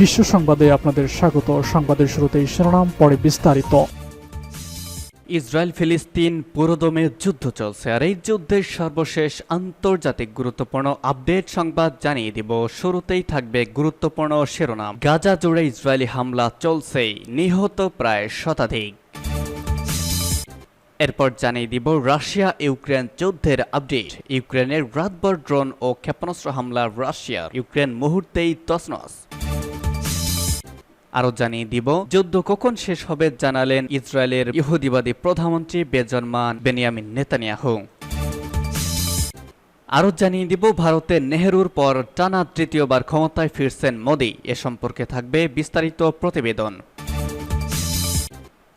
বিশ্ব সংবাদে আপনাদের স্বাগত। সংবাদের শুরুতেই শিরোনাম, পরে বিস্তারিত। ইসরায়েল ফিলিস্তিন পুরোদমে যুদ্ধ চলছে আর এই যুদ্ধের সর্বশেষ আন্তর্জাতিক গুরুত্বপূর্ণ আপডেট সংবাদ জানিয়ে দিব। শুরুতেই থাকবে গুরুত্বপূর্ণ শিরোনাম। গাজা জুড়ে ইসরায়েলি হামলা চলছেই, নিহত প্রায় শতাধিক। এরপর জানিয়ে দিব রাশিয়া ইউক্রেন যুদ্ধের আপডেট। ইউক্রেনের রাতভর ড্রোন ও ক্ষেপণাস্ত্র হামলা রাশিয়ার। ইউক্রেন মুহূর্তেই তছনছ। আরও জানিয়ে দিব। যুদ্ধ কখন শেষ হবে জানালেন ইসরায়েলের ইহুদিবাদী প্রধানমন্ত্রী বেজনমান বেনিয়ামিন নেতানিয়াহু। আরও জানিয়ে দিব ভারতের নেহেরুর পর টানা তৃতীয়বার ক্ষমতায় ফিরছেন মোদি। এ সম্পর্কে থাকবে বিস্তারিত প্রতিবেদন।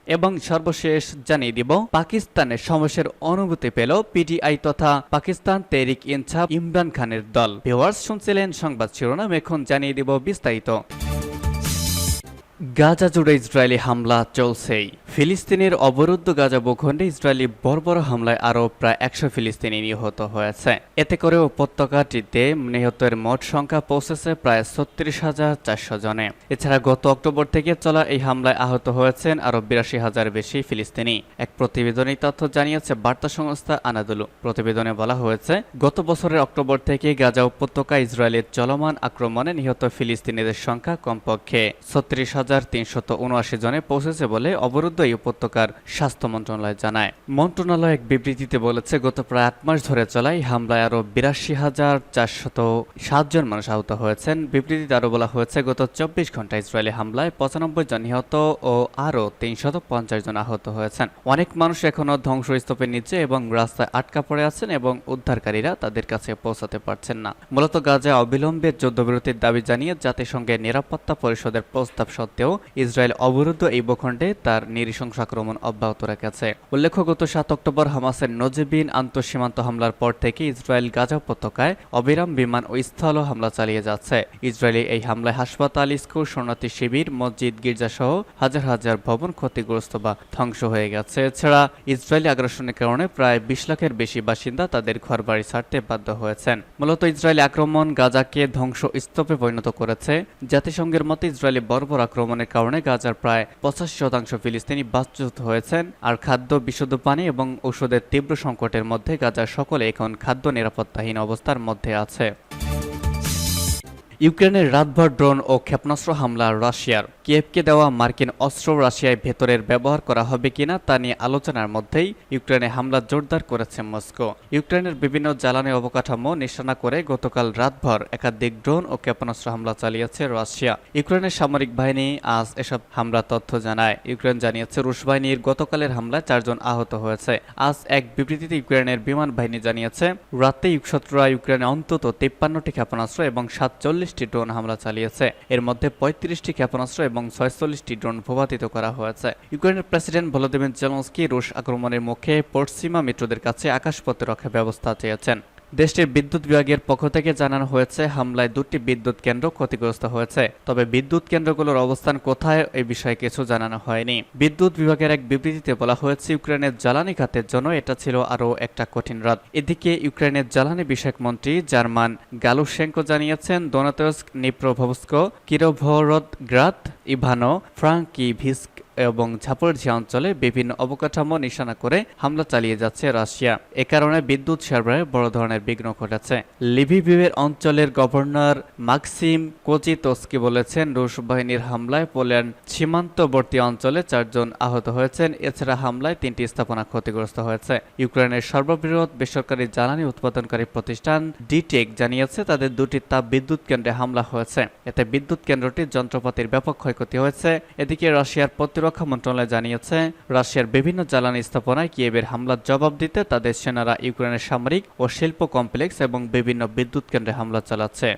এবং সর্বশেষ জানিয়ে দিব, পাকিস্তানের সমস্যার অনুভূতি পেল পিটিআই তথা পাকিস্তান তেরিক ইনসাফ ইমরান খানের দল। ভিওয়ার্স শুনছিলেন সংবাদ শিরোনাম, এখন জানিয়ে দিব বিস্তারিত। গাজা জুড়ে ইসরায়েলি হামলা চলছেই। ফিলিস্তিনের অবরুদ্ধ গাজা ভূখণ্ডে ইসরায়েলি বর্বর হামলায় আরও প্রায় একশো ফিলিস্তিনি নিহত হয়েছে। এতে করে উপত্যকাটিতে নিহতের মোট সংখ্যা পৌঁছেছে প্রায় ছত্রিশ হাজার চারশো জনে। এছাড়া গত অক্টোবর থেকে চলা এই হামলায় আহত হয়েছেন আরও বিরাশি হাজার বেশি ফিলিস্তিনি। এক প্রতিবেদনী তথ্য জানিয়েছে বার্তা সংস্থা আনাদুলু। প্রতিবেদনে বলা হয়েছে, গত বছরের অক্টোবর থেকে গাজা উপত্যকা ইসরায়েলের চলমান আক্রমণে নিহত ফিলিস্তিনিদের সংখ্যা কমপক্ষে ছত্রিশ হাজার তিনশত উনআশি জনে পৌঁছেছে বলে অবরুদ্ধ এই উপত্যকার স্বাস্থ্য মন্ত্রণালয় জানায়। মন্ত্রণালয় এক বিবৃতিতে বলেছে, গত প্রায় আট মাস ধরে চলা এই হামলায় আরও বিরাশি হাজার চারশত সাতজন মানুষ আহত হয়েছেন। বিবৃতিতে আরও বলা হয়েছে, গত চব্বিশ ঘণ্টা ইসরায়েলি হামলায় পঁচানব্বই জন নিহত ও আরও তিনশত পঞ্চাশ জন আহত হয়েছেন। অনেক মানুষ এখনও ধ্বংসস্তূপের নিচে এবং রাস্তায় আটকা পড়ে আছেন এবং উদ্ধারকারীরা তাদের কাছে পৌঁছাতে পারছেন না। মূলত গাজায় অবিলম্বে যুদ্ধবিরতির দাবি জানিয়ে জাতিসংঘের নিরাপত্তা পরিষদের প্রস্তাব সত্ত্বেও ইসরায়েল অবরুদ্ধ এই ভূখণ্ডে তার নৃশংস আক্রমণ অব্যাহত রেখেছে। উল্লেখ্য গত সাত অক্টোবর হামাসের নজিবিন আন্তঃসীমান্ত হামলার পর থেকে ইসরায়েল গাজা উপত্যকায় অবিরাম বিমান ও স্থল হামলা চালিয়ে যাচ্ছে। ইসরায়েলি এই হামলায় হাসপাতাল, স্কুল, শরণার্থী শিবির, মসজিদ, গির্জাসহ হাজার হাজার ভবন ক্ষতিগ্রস্ত বা ধ্বংস হয়ে গেছে। এছাড়া ইসরায়েলি আগ্রাসনের কারণে প্রায় বিশ লাখের বেশি বাসিন্দা তাদের ঘরবাড়ি ছাড়তে বাধ্য হয়েছেন। মূলত ইসরায়েলি আক্রমণ গাজাকে ধ্বংস স্তূপে পরিণত করেছে। জাতিসংঘের মতে ইসরায়েলি বর্বর আক্রমণের কারণে গাজার প্রায় পঁচাশি শতাংশ ফিলিস্তিনি বাস্তুত হয়েছেন। আর খাদ্য, বিশুদ্ধ পানি এবং ঔষধের তীব্র সংকটের মধ্যে গাজার সকলে এখন খাদ্য নিরাপত্তাহীন অবস্থার মধ্যে আছে। ইউক্রেনের রাতভর ড্রোন ও ক্ষেপণাস্ত্র হামলা রাশিয়ার। কিয়েভকে দেওয়া মার্কিন অস্ত্র রাশিয়ায় ভেতরের ব্যবহার করা হবে কিনা তা নিয়ে আলোচনার মধ্যেই ইউক্রেনে হামলা জোরদার করেছে মস্কো। ইউক্রেনের বিভিন্ন জ্বালানি অবকাঠামো নিশানা করে গতকাল রাতভর একাধিক ড্রোন ও ক্ষেপণাস্ত্র হামলা চালিয়েছে রাশিয়া। ইউক্রেনের সামরিক বাহিনী আজ এসব হামলা তথ্য জানায়। ইউক্রেন জানিয়েছে, রুশ বাহিনীর গতকালের হামলায় চারজন আহত হয়েছে। আজ এক বিবৃতিতে ইউক্রেনের বিমান বাহিনী জানিয়েছে, রাতে ইউকশত্রুরা ইউক্রেনে অন্তত তিপ্পান্নটি ক্ষেপণাস্ত্র এবং সাতচল্লিশটি ড্রোন হামলা চালিয়েছে। এর মধ্যে পঁয়ত্রিশটি ক্ষেপণাস্ত্র এবং ছয়চল্লিশটি ড্রোন ভূপাতিত করা হয়েছে। ইউক্রেনের প্রেসিডেন্ট ভলোদিমির জেলস্কি রুশ আক্রমণের মুখে পশ্চিমা মিত্রদের কাছে আকাশপথে রক্ষা ব্যবস্থা চেয়েছেন। দেশটির বিদ্যুৎ বিভাগের পক্ষ থেকে জানানো হয়েছে, হামলায় দুটি বিদ্যুৎ কেন্দ্র ক্ষতিগ্রস্ত হয়েছে। তবে বিদ্যুৎ কেন্দ্রগুলোর অবস্থান কোথায় এই বিষয়ে কিছু জানানো হয়নি। বিদ্যুৎ বিভাগের এক বিবৃতিতে বলা হয়েছে, ইউক্রেনের জ্বালানি খাতের জন্য এটা ছিল আরও একটা কঠিন রাত। এদিকে ইউক্রেনের জ্বালানি বিষয়ক মন্ত্রী জার্মান গালুশেঙ্কো জানিয়েছেন, দোনাতস্ক নিপ্রভস্ক কিরোভরদ গ্রাত ইভানো, ফ্রাঙ্কিভিস্ক এবং ঝাপড়ঝিয়া অঞ্চলে বিভিন্ন অবকাঠামো নিশানা করে হামলা চালিয়ে যাচ্ছে রাশিয়া। এ কারণে বিদ্যুৎ সরবরাহে বড় ধরনের বিঘ্ন ঘটেছে। লিভিভিভের অঞ্চলের গভর্নর মাক্সিম কোচিতস্কি বলেছেন, রুশ বাহিনীর হামলায় পোল্যান্ড সীমান্তবর্তী অঞ্চলে চারজন আহত হয়েছেন। এছাড়া হামলায় তিনটি স্থাপনা ক্ষতিগ্রস্ত হয়েছে। ইউক্রেনের সর্ববৃহৎ বেসরকারি জ্বালানি উৎপাদনকারী প্রতিষ্ঠান ডিটেক জানিয়েছে, তাদের দুটি তাপ বিদ্যুৎ কেন্দ্রে হামলা হয়েছে। এতে বিদ্যুৎ কেন্দ্রটির যন্ত্রপাতির ব্যাপক ক্ষয়ক্ষতি হয়েছে। এদিকে রাশিয়ার প্রতিরক্ষা মন্ত্রণালয় জানিয়েছে, রাশিয়ার বিভিন্ন জ্বালানি স্থাপনায় কিয়েবের হামলার জবাব দিতে তাদের সেনারা ইউক্রেনের সামরিক ও শিল্প কমপ্লেক্স এবং বিভিন্ন বিদ্যুৎ কেন্দ্রে হামলা চালাচ্ছে।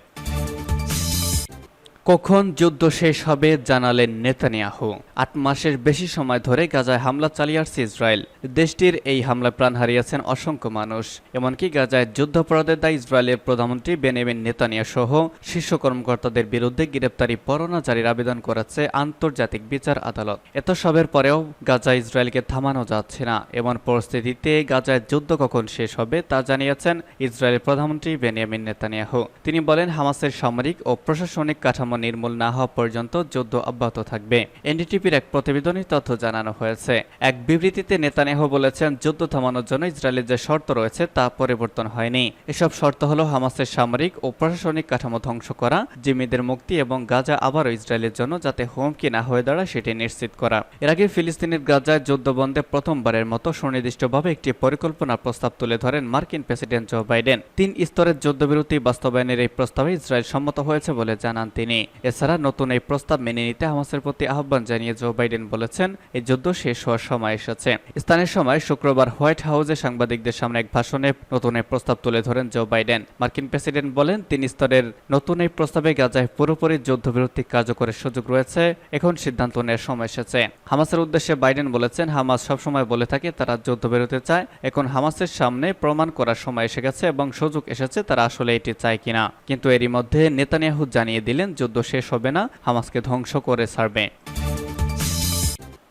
কখন যুদ্ধ শেষ হবে জানালেন নেতানিয়াহু। আট মাসের বেশি সময় ধরে গাজায় হামলা চালিয়ে আসছে ইসরায়েল। দেশটির এই হামলায় প্রাণ হারিয়েছেন অসংখ্য মানুষ। এমনকি গাজায় যুদ্ধাপরাধের দায় ইসরায়েলের প্রধানমন্ত্রী বেনেমিন নেতানিয়া সহ শীর্ষ কর্মকর্তাদের বিরুদ্ধে গ্রেপ্তারি পরোয়ানা জারির আবেদন করেছে আন্তর্জাতিক বিচার আদালত। এত সবের পরেও গাজা ইসরায়েলকে থামানো যাচ্ছে না। এমন পরিস্থিতিতে গাজায় যুদ্ধ কখন শেষ হবে তা জানিয়েছেন ইসরায়েলের প্রধানমন্ত্রী বেনিয়ামিন নেতানিয়াহু। তিনি বলেন, হামাসের সামরিক ও প্রশাসনিক কাঠামো নির্মূল না হওয়া পর্যন্ত যুদ্ধ অব্যাহত থাকবে। এনডিটিপির এক প্রতিবেদনে তথ্য জানানো হয়েছে। এক বিবৃতিতে নেতানিয়াহু বলেছেন, যুদ্ধ থামানোর জন্য ইসরায়েলের যে শর্ত রয়েছে তা পরিবর্তন হয়নি। এসব শর্ত হলো হামাসের সামরিক ও প্রশাসনিক কাঠামো ধ্বংস করা, জিম্মিদের মুক্তি এবং গাজা আবারও ইসরায়েলের জন্য যাতে হুমকি না হয়ে দাঁড়ায় সেটি নিশ্চিত করা। এর আগে ফিলিস্তিনের গাজায় যুদ্ধ বন্ধে প্রথমবারের মতো সুনির্দিষ্টভাবে একটি পরিকল্পনা প্রস্তাব তুলে ধরেন মার্কিন প্রেসিডেন্ট জো বাইডেন। তিন স্তরের যুদ্ধবিরতি বাস্তবায়নের এই প্রস্তাবে ইসরায়েল সম্মত হয়েছে বলে জানান তিনি। এছাড়া নতুন এই প্রস্তাব মেনে নিতে হামাসের প্রতি আহ্বান জানিয়ে জো বাইডেন বলেছেন, এই যুদ্ধ শেষ হওয়ার সময় এসেছে। স্থানীয় সময় শুক্রবার হোয়াইট হাউসে সাংবাদিকদের সামনে এক ভাষণে নতুন এই প্রস্তাব তুলে ধরেন জো বাইডেন। মার্কিন প্রেসিডেন্ট বলেন, তিন স্তরের নতুন এই প্রস্তাবে গাজায় পুরোপুরি যুদ্ধবিরতি কার্যকরের সুযোগ রয়েছে, এখন সিদ্ধান্ত নেওয়ার সময় এসেছে। হামাসের উদ্দেশ্যে বাইডেন বলেছেন, হামাস সবসময় বলে থাকে, তারা যুদ্ধবিরতি চায়, এখন হামাসের সামনে প্রমাণ করার সময় এসে গেছে এবং সুযোগ এসেছে তারা আসলে এটি চায় কিনা। কিন্তু এরই মধ্যে নেতানিয়াহু জানিয়ে দিলেন, যুদ্ধ শেষ হবে না হামাসকে ধ্বংস করে ছাড়বে।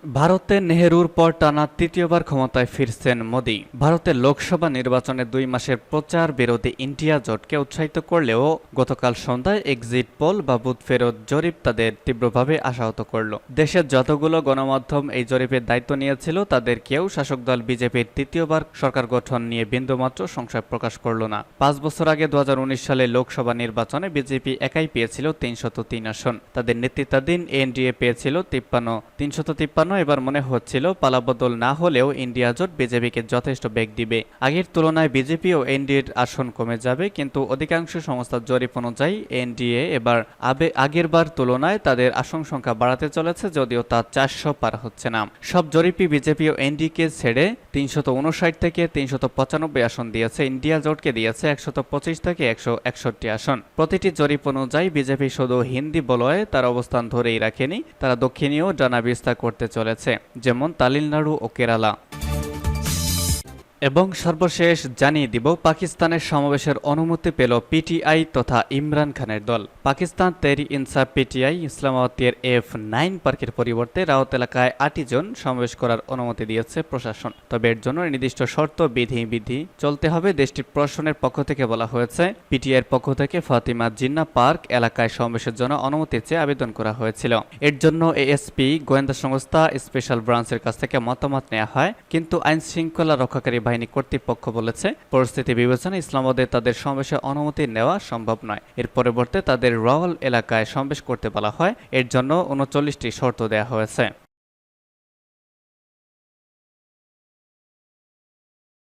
ভারতে নেহেরুর পর টানা তৃতীয়বার ক্ষমতায় ফিরছেন মোদী। ভারতের লোকসভা নির্বাচনে দুই মাসের প্রচার বিরোধী ইন্ডিয়া জোটকে উৎসাহিত করলেও গতকাল সন্ধ্যায় এক্সিট পোল বা বুথ ফেরত জরিপ তাদের তীব্রভাবে আশাহত করল। দেশের যতগুলো গণমাধ্যম এই জরিপের দায়িত্ব নিয়েছিল তাদের কেউ শাসক দল বিজেপির তৃতীয়বার সরকার গঠন নিয়ে বিন্দুমাত্র সংশয় প্রকাশ করল না। পাঁচ বছর আগে দু হাজার উনিশ সালে লোকসভা নির্বাচনে বিজেপি একাই পেয়েছিল তিনশত তিন আসন। তাদের নেতৃত্বাধীন এনডিএ পেয়েছিল তিপ্পান্ন, তিনশত তিপ্পান্ন এবার মনে হচ্ছিল পালাবদল না হলেও ইন্ডিয়া জোট বিজেপিকে যথেষ্ট বেগ দিবে। আগের তুলনায় বিজেপি ও এনডিএর আসন কমে যাবে, কিন্তু অধিকাংশ সংস্থার জরিপ অনুযায়ী এনডিএ এবার আবে আগের বার তুলনায় তাদের আসন সংখ্যা বাড়াতে চলেছে, যদিও তা চারশো পার হচ্ছে না। সব জরিপই বিজেপি ও এনডিকে ছেড়ে তিনশত উনষাট থেকে তিনশত পঁচানব্বই আসন দিয়েছে, ইন্ডিয়া জোটকে দিয়েছে একশত পঁচিশ থেকে একশো একষট্টি আসন। প্রতিটি জরিপ অনুযায়ী বিজেপি শুধু হিন্দি বলয়ে তার অবস্থান ধরেই রাখেনি, তারা দক্ষিণীয় ডানা বিস্তার করতে চলেছে যেমন তামিলনাড়ু ও কেরালা। এবং সর্বশেষ জানিয়ে দিব, পাকিস্তানের সমাবেশের অনুমতি পেল পিটিআই তথা ইমরান খানের দল। পাকিস্তান তেরি ইনসাফ পিটিআই, ইসলামাবাদের এফ নাইন পার্কের পরিবর্তে রাওত এলাকায় আটই জন সমাবেশ করার অনুমতি দিয়েছে প্রশাসন। তবে এর জন্য নির্দিষ্ট শর্ত বিধি বিধি চলতে হবে দেশটির প্রশাসনের পক্ষ থেকে বলা হয়েছে। পিটিআইয়ের পক্ষ থেকে ফাতিমা জিন্না পার্ক এলাকায় সমাবেশের জন্য অনুমতি চেয়ে আবেদন করা হয়েছিল। এর জন্য এএসপি, গোয়েন্দা সংস্থা, স্পেশাল ব্রাঞ্চের কাছ থেকে মতামত নেওয়া হয়, কিন্তু আইন শৃঙ্খলা রক্ষাকারী বাহিনী কর্তৃপক্ষ বলেছে, পরিস্থিতি বিবেচনায় ইসলামাবাদে তাদের সমাবেশে অনুমতি নেওয়া সম্ভব নয়। এর পরিবর্তে তাদের রাওয়াল এলাকায় সমাবেশ করতে বলা হয়। এর জন্য উনচল্লিশটি শর্ত দেওয়া হয়েছে।